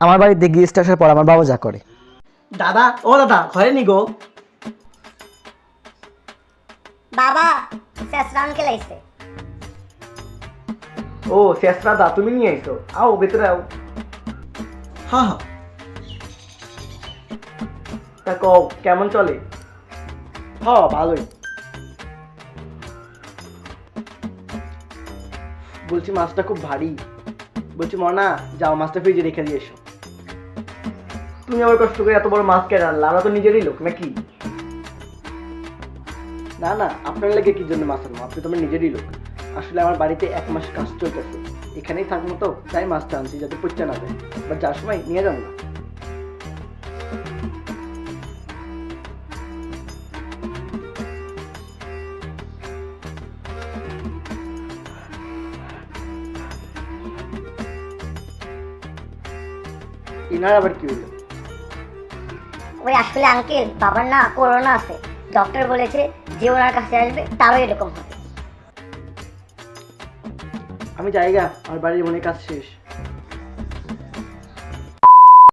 আমার বাড়িতে গেস্ট আসার পর আমার বাবা যা করে। দাদা ও দাদা ঘরে নি গো। বাবা শেষরা আঙ্কেল আইছে ও শেষ দাদা তুমি নিয়ে আইছো। আও ভেতরে আও। হ্যাঁ হ্যাঁ তা কও কেমন চলে? হ্যাঁ ভালোই। বলছি মাছটা খুব ভারী। বলছি মনা যাও মাছটা ফ্রিজে রেখে দিয়ে এসো। তুমি আবার কষ্ট করে এত বড় মাছ কেন আনলা? আমরা তো নিজেরই লোক, নাকি? না না, আপনার লাগে কি জন্য মাছ আনব? আপনি তো আমার নিজেরই লোক। আসলে আমার বাড়িতে এক মাস কাজ চলতেছে। এখানেই থাকব তো, তাই মাছটা আনছি যাতে পচা না যায়। বাট যার সময় নিয়ে যাব না। ইনার আবার কি হলো? ওই আসলে আঙ্কেল বাবার না করোনা আছে। ডক্টর বলেছে যে ওনার কাছে আসবে, তারও এরকম হবে। আমি জায়গা, আমার বাড়ির মনে কাজ শেষ।